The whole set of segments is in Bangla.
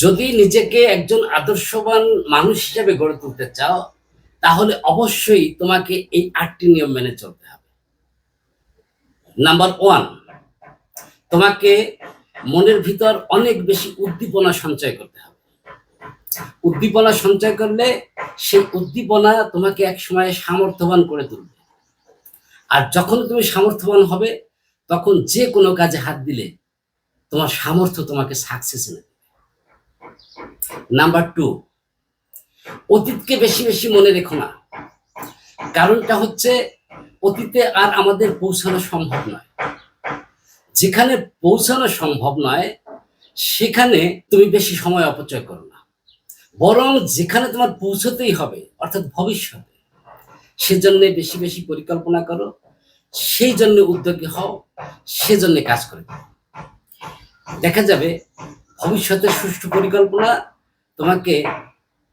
যদি নিজেকে একজন আদর্শবান মানুষ হিসেবে গড়ে তুলতে চাও, তাহলে অবশ্যই তোমাকে এই আটটি নিয়ম মেনে চলতে হবে। নাম্বার ওয়ান তোমাকে মনের ভিতর অনেক বেশি উদ্দীপনা সঞ্চয় করতে হবে। উদ্দীপনা সঞ্চয় করলে সেই উদ্দীপনা তোমাকে এক সময় সামর্থ্যবান করে তুলবে। আর যখন তুমি সামর্থ্যবান হবে, তখন যে কোনো কাজে হাত দিলে তোমার সামর্থ্য তোমাকে সাকসেস এনে দেবে। নাম্বার টু অতীতকে বেশি বেশি মনে রেখো না। কারণটা হচ্ছে, অতীতে আর আমাদের পৌঁছানো সম্ভব নয়। যেখানে পৌঁছানো সম্ভব নয়, সেখানে তুমি বেশি সময় অপচয় করো না। বরং যেখানে তোমার পৌঁছতেই হবে, অর্থাৎ ভবিষ্যতে, সেজন্য বেশি বেশি পরিকল্পনা করো সেই জন্য উদ্যোগী হও, সেজন্য কাজ করে দেখা যাবে, ভবিষ্যতের সুষ্ঠু পরিকল্পনা তোমাকে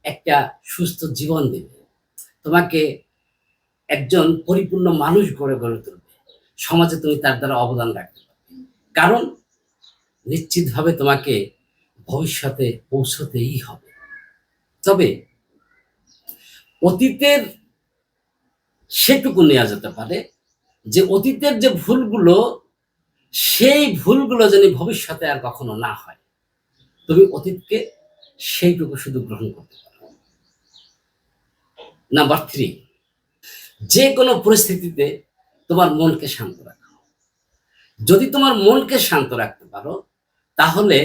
একটা সুস্থ জীবন দেবে। তোমাকে একজন পরিপূর্ণ মানুষ গড়ে গড়ে তুলবে। সমাজে তুমি তার দ্বারা অবদান রাখতে কারণ নিশ্চিতভাবে তোমাকে ভবিষ্যতে পৌঁছতেই হবে। তবে অতীতের সেটুকু নেওয়া যেতে পারে যে অতীতের যে ভুলগুলো, সেই ভুলগুলো যেন ভবিষ্যতে আর কখনো না হয়। তুমি অতীতকে সেইটুকু শুধু গ্রহণ করতে পারো নাম্বার থ্রি যে কোনো পরিস্থিতিতে তোমার মনকে শান্ত রাখো। যদি তোমার মনকে শান্ত রাখতে পারো, তাহলে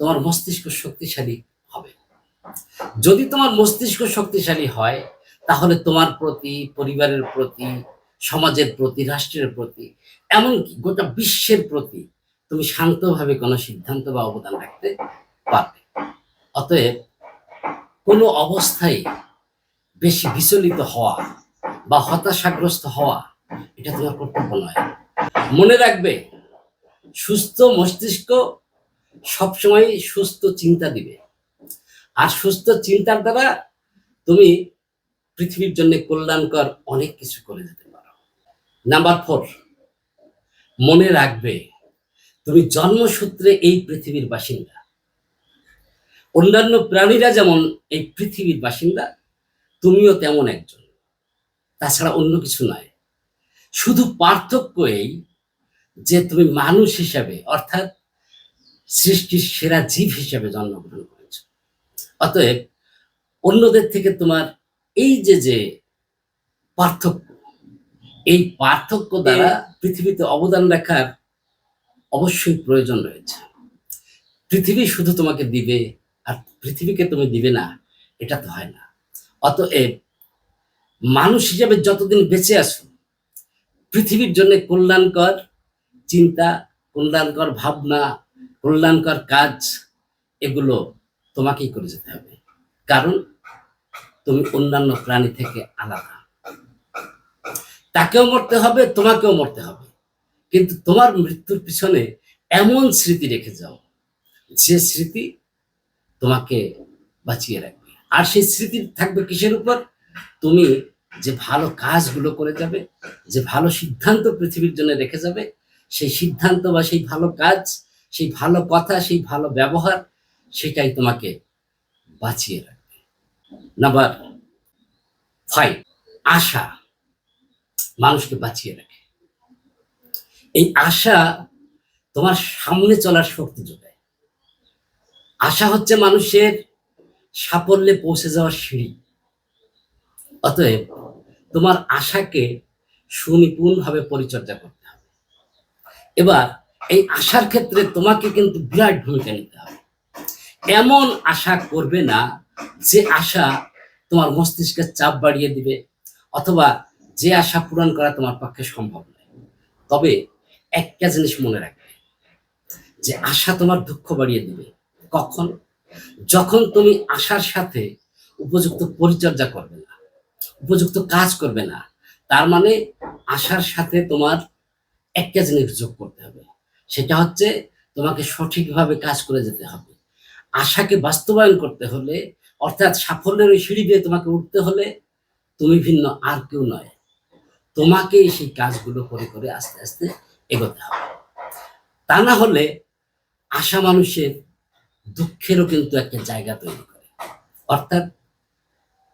তোমার মস্তিষ্ক শক্তিশালী হবে। যদি তোমার মস্তিষ্ক শক্তিশালী হয়, তাহলে তোমার প্রতি, পরিবারের প্রতি, সমাজের প্রতি, রাষ্ট্রের প্রতি, এমনকি গোটা বিশ্বের প্রতি তুমি শান্তভাবে কোনো সিদ্ধান্ত বা অবদান রাখতে পারবে। অতএব কোনো অবস্থায় বেশি বিচলিত হওয়া বা হতাশাগ্রস্ত হওয়া, এটা তোমার কর্তব্য নয়। মনে রাখবে, সুস্থ মস্তিষ্ক সবসময় সুস্থ চিন্তা দিবে। আর সুস্থ চিন্তার দ্বারা তুমি পৃথিবীর জন্য কল্যাণকর অনেক কিছু করে যেতে পারো। নাম্বার ফোর, মনে রাখবে, তুমি জন্মসূত্রে এই পৃথিবীর বাসিন্দা। অন্যান্য প্রাণীরা যেমন এই পৃথিবীর বাসিন্দা, তুমিও তেমন একজন। তাছাড়া অন্য কিছু নয়। শুধু পার্থক্য এই যে তুমি মানুষ হিসাবে, অর্থাৎ সৃষ্টির সেরা জীব হিসাবে জন্মগ্রহণ করেছ। অতএব অন্যদের থেকে তোমার এই যে যে পার্থক্য, এই পার্থক্য দ্বারা পৃথিবীতে অবদান রাখার অবশ্যই প্রয়োজন রয়েছে। পৃথিবী শুধু তোমাকে দিবে আর পৃথিবীকে তুমি দিবে না, এটা তো হয় না। অতএব মানুষ হিসেবে যতদিন বেঁচে আছো, পৃথিবীর জন্য কল্যাণকর চিন্তা, কল্যাণকর ভাবনা, কল্যাণকর কাজ, এগুলো তোমাকেই করে যেতে হবে। কারণ তুমি অন্যান্য প্রাণী থেকে আলাদা। তাকেও মরতে হবে, তোমাকেও মরতে হবে। কিন্তু তোমার মৃত্যুর পিছনে এমন স্মৃতি রেখে যাও, যে স্মৃতি তোমাকে বাঁচিয়ে রাখবে। আর সেই স্মৃতি থাকবে কিসের উপর? তুমি যে ভালো কাজগুলো করে যাবে, যে ভালো সিদ্ধান্ত পৃথিবীর জন্য রেখে যাবে, সেই সিদ্ধান্ত বা সেই ভালো কাজ, সেই ভালো কথা, সেই ভালো ব্যবহার, সেটাই তোমাকে বাঁচিয়ে রাখবে। নাম্বার ফাইভ আশা মানুষকে বাঁচিয়ে রাখে। এই আশা তোমার সামনে চলার শক্তি যোগায়। আশা হচ্ছে মানুষের সাফল্যে পৌঁছে যাওয়ার সিঁড়ি। অতএব তোমার আশাকে সুনিপুণভাবে পরিচর্যা করতে হবে। এবার এই আশার ক্ষেত্রে তোমাকে কিন্তু বিরাট ভূমিকা নিতে হবে। এমন আশা করবে না যে আশা তোমার মস্তিষ্কের চাপ বাড়িয়ে দিবে অথবা যে আশা পূরণ করা তোমার পক্ষে সম্ভব নয়। তবে একটা জিনিস মনে রাখবে, যে আশা তোমার দুঃখ বাড়িয়ে দিবে। কখন? যখন তুমি আশার সাথে উপযুক্ত পরিচর্যা করবে না, উপযুক্ত কাজ করবে না, তার মানে আশার সাথে তোমার একটা জিনিস যোগ করতে হবে। সেটা হচ্ছে তোমাকে সঠিকভাবে কাজ করে যেতে হবে। আশাকে বাস্তবায়ন করতে হলে, অর্থাৎ সাফল্যের ওই সিঁড়ি দিয়ে তোমাকে উঠতে হলে তুমি ভিন্ন, আর কেউ নয়। তোমাকেই সেই কাজগুলো করে করে আস্তে আস্তে এগোতে হবে। তা না হলে আশা মানুষের দুঃখেরও কিন্তু একটা জায়গা তৈরি করে। অর্থাৎ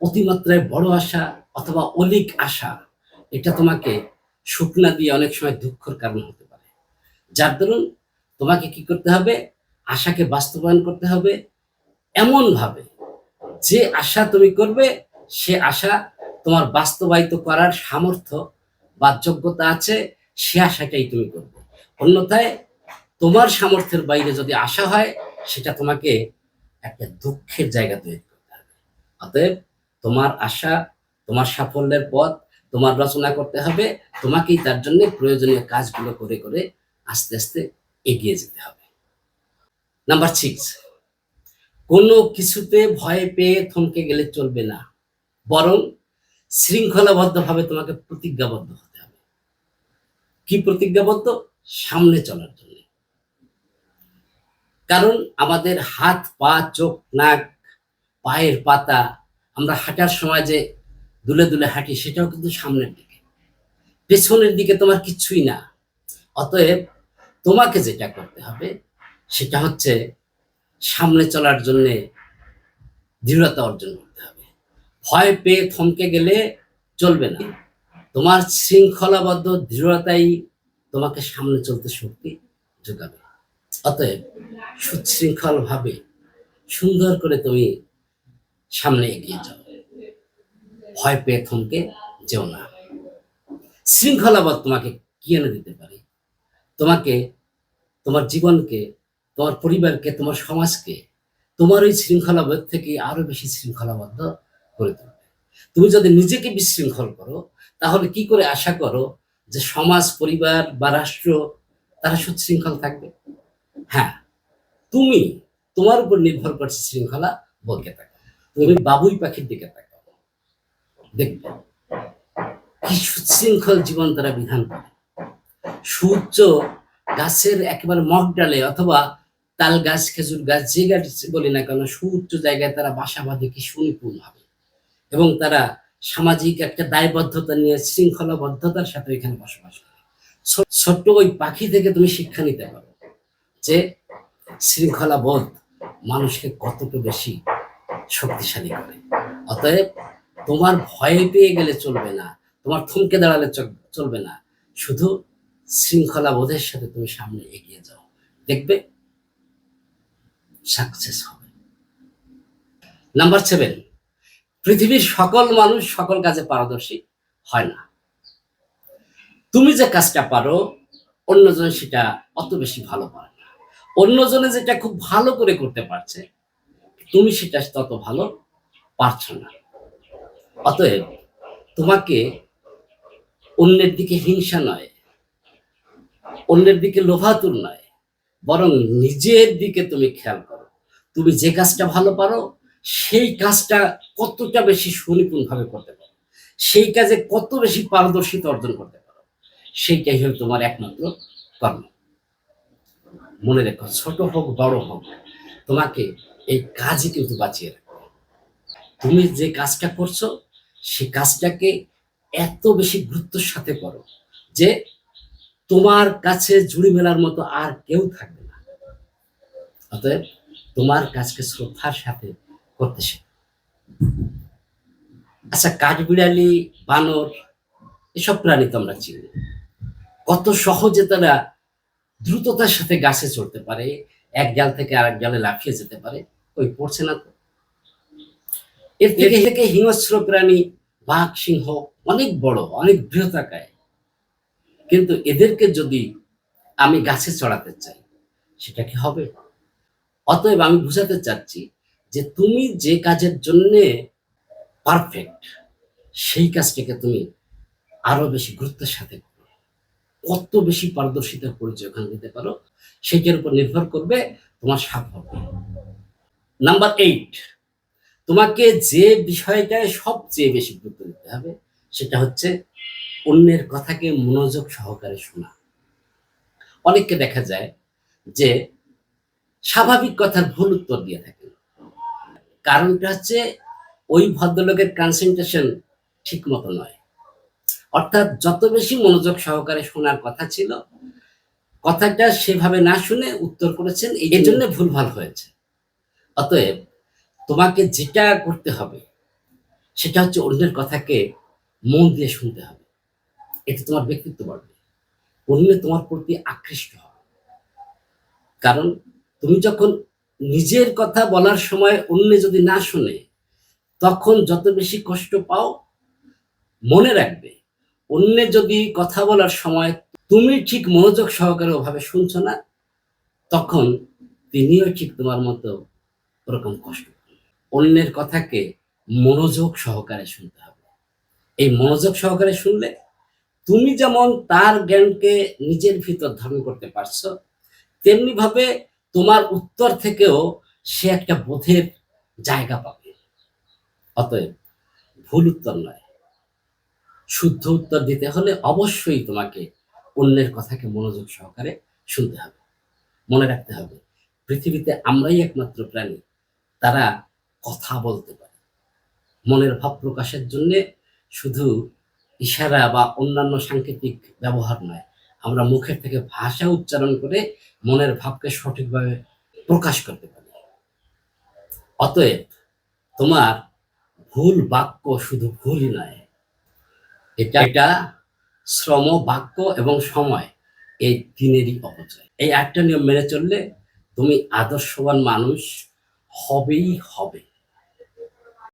অতিমাত্রায় বড় আশা অথবা অলিক আশা, এটা তোমাকে সুখ না দিয়ে অনেক সময় দুঃখের কারণ হতে পারে। যার দরুন তোমাকে কি করতে হবে? আশাকে বাস্তবায়ন করতে হবে। এমন ভাবে যে আশা তুমি করবে, সে আশা তোমার বাস্তবায়িত করার সামর্থ্য বা যোগ্যতা আছে, সে আশাটাই তুমি করবে। অন্যথায় তোমার সামর্থ্যের বাইরে যদি আশা হয় সেটা তোমাকে একটা দুঃখের জায়গা তৈরি করতে হবে। অতএব তোমার আশা, তোমার সাফল্যের পথ, তোমার রচনা করতে হবে, তোমাকেই তার জন্য প্রয়োজনীয় কাজগুলো করে করে আস্তে আস্তে এগিয়ে যেতে হবে। নাম্বার সিক্স কোনো কিছুতে ভয় পেয়ে থমকে গেলে চলবে না। বরং শৃঙ্খলাবদ্ধভাবে তোমাকে প্রতিজ্ঞাবদ্ধ হতে হবে। কি প্রতিজ্ঞাবদ্ধ? সামনে চলার জন্য। কারণ আমাদের হাত, পা, চোখ, নাক, পায়ের পাতা, আমরা হাঁটার সময় যে দুলে দুলে হাঁটি, সেটাও কিন্তু সামনের দিকে। পেছনের দিকে তোমার কিছুই না। অতএব তোমাকে যেটা করতে হবে, সেটা হচ্ছে সামনে চলার জন্যে দৃঢ়তা অর্জন করতে হবে। ভয় পেয়ে থমকে গেলে চলবে না। তোমার শৃঙ্খলাবদ্ধ দৃঢ়তাই তোমাকে সামনে চলতে শক্তি যোগাবে। অতএব সুশৃঙ্খল ভাবে সুন্দর করে তুমি সামনে এগিয়ে যাও। ভয় পেয়ে থমকে যেও না। শৃঙ্খলাবদ্ধ তোমাকে কি এনে দিতে পারে? তোমাকে, তোমার জীবনকে, তোমার পরিবারকে, তোমার সমাজকে, তোমার ওই শৃঙ্খলাবোধ থেকে আরও বেশি শৃঙ্খলাবদ্ধ করে তুলবে। তুমি যদি নিজেকে বিশৃঙ্খল করো, তাহলে কি করে আশা করো যে সমাজ, পরিবার বা রাষ্ট্র, তারা সুশৃঙ্খল থাকবে? হ্যাঁ তুমি তোমার উপর নির্ভর করছে শৃঙ্খলা বলকে থাকো তুমি বাবুই পাখির দিকে তাকাও। দেখবে, কি সুশৃঙ্খল জীবন তারা বিধান করে। সূর্য গাছের একেবারে মগ ডালে অথবা তাল গাছ, খেজুর গাছ, যে গাছ বলি না কেন সুউচ্চ জায়গায় তারা বাসা বাঁধে, কি সুনিপুণ হবে। এবং তারা সামাজিক একটা দায়বদ্ধতা নিয়ে, শৃঙ্খলাবদ্ধতার সাথে এখানে বসবাস করে। ছোট্ট ওই পাখি থেকে তুমি শিক্ষা নিতে পারো। যে শৃঙ্খলাবোধ মানুষকে কতটা বেশি শক্তিশালী করে। অতএব তোমার ভয় পেয়ে গেলে চলবে না, তোমার থমকে দাঁড়ালে চল- চলবে না। শুধু শৃঙ্খলা বোধের সাথে তুমি সামনে এগিয়ে যাও। দেখবে সাকসেস হবে। নাম্বার সেভেন পৃথিবীর সকল মানুষ সকল কাজে পারদর্শী হয় না। তুমি যে কাজটা পারো, অন্যজন সেটা অত বেশি ভালো পারে অন্যজনে যেটা খুব ভালো করে করতে পারছে, তুমি সেটা তত ভালো পারছ না। অতএব তোমাকে অন্যের দিকে হিংসা নয়, অন্যের দিকে লোভাতুর নয়, বরং নিজের দিকে তুমি খেয়াল করো। তুমি যে কাজটা ভালো পারো, সেই কাজটা কতটা বেশি সুনিপুণ ভাবে করতে পারো, সেই কাজে কত বেশি পারদর্শিতা অর্জন করতে পারো, সেইটাই হলো তোমার একমাত্র কর্ম। মনে রেখো, ছোট হোক, বড় হোক, তোমাকে এই কাজই কিন্তু বাঁচিয়ে রাখবে তুমি যে কাজটা করছ সেই কাজটাকে এত বেশি গুরুত্বের সাথে করো যে তোমার কাছে জুড়ি মেলার মতো আর কেউ থাকবে না। অতএব তোমার কাজকে শ্রদ্ধার সাথে করতে শেখো। আচ্ছা কাঠবিড়ালি, বানর, এসব প্রাণী তো আমরা চিনি। কত সহজে তারা দ্রুততার সাথে গাছে চড়তে পারে এক ডাল থেকে আরেক ডালে লাফিয়ে যেতে পারে ওই পড়ছে না তো। এর থেকে থেকে হিংস্র প্রাণী বাঘ সিংহ অনেক বড় অনেক বৃহতাকায়। কিন্তু এদেরকে যদি আমি গাছে চড়াতে চাই সেটা কি হবে? অতএব আমি বুঝাতে চাচ্ছি যে তুমি যে কাজের জন্য পারফেক্ট সেই কাজটাকে তুমি আরও বেশি গুরুত্বের সাথে করো। কত বেশি পারদর্শিতার পরিচয় ওখানে দিতে পারো। সেটার উপর নির্ভর করবে তোমার সাফল্য। নাম্বার এইট তোমাকে যে বিষয়টায় সবচেয়ে বেশি গুরুত্ব দিতে হবে, সেটা হচ্ছে অন্যের কথাকে মনোযোগ সহকারে শোনা। অনেককে দেখা যায় যে স্বাভাবিক কথার ভুল উত্তর দিয়ে থাকে। কারণটা হচ্ছে ওই ভদ্রলোকের কনসেন্ট্রেশন ঠিক মতো নয়। অর্থাৎ যত বেশি মনোযোগ সহকারে শোনার কথা ছিল, কথাটা সেভাবে না শুনে উত্তর করেছেন এই জন্য ভুলভাল হয়েছে। অতএব তোমাকে যেটা করতে হবে, সেটা হচ্ছে অন্যের কথাকে মন দিয়ে শুনতে হবে। এতে তোমার ব্যক্তিত্ব বাড়বে। অন্য তোমার প্রতি আকৃষ্ট হবে। কারণ তুমি যখন নিজের কথা বলার সময় অন্য যদি না শুনে, তখন যত বেশি কষ্ট পাও, মনে রাখবে অন্য যদি কথা বলার সময় তুমি ঠিক মনোযোগ সহকারে ওভাবে শুনছো না, তখন তিনিও ঠিক তোমার মতো ওরকম কষ্ট অন্যের কথাকে মনোযোগ সহকারে শুনতে হবে। এই মনোযোগ সহকারে শুনলে তুমি যেমন তার জ্ঞানকে নিজের ভিতর ধারণ করতে পারছ তেমনি ভাবে তোমার উত্তর থেকেও সে একটা বোধের জায়গা পাবে। অতএব ভুল উত্তর নয়। শুদ্ধ উত্তর দিতে হলে অবশ্যই তোমাকে অন্যের কথাকে মনোযোগ সহকারে শুনতে হবে, মনে রাখতে হবে। পৃথিবীতে আমরাই একমাত্র প্রাণী, তারা কথা বলতে পারে। মনের ভাব প্রকাশের জন্য শুধু ইশারা বা অন্যান্য সাংকেতিক ব্যবহার নয়, আমরা মুখের থেকে ভাষা উচ্চারণ করে মনের ভাবকে সঠিকভাবে প্রকাশ করতে পারি। অতএব তোমার ভুল বাক্য শুধু ভুলই নয় এটা এটা শ্রম বাক্য এবং সময়, এই দিনেরই অপচয়। এই একটা নিয়ম মেনে চললে তুমি আদর্শবান মানুষ হবেই হবে।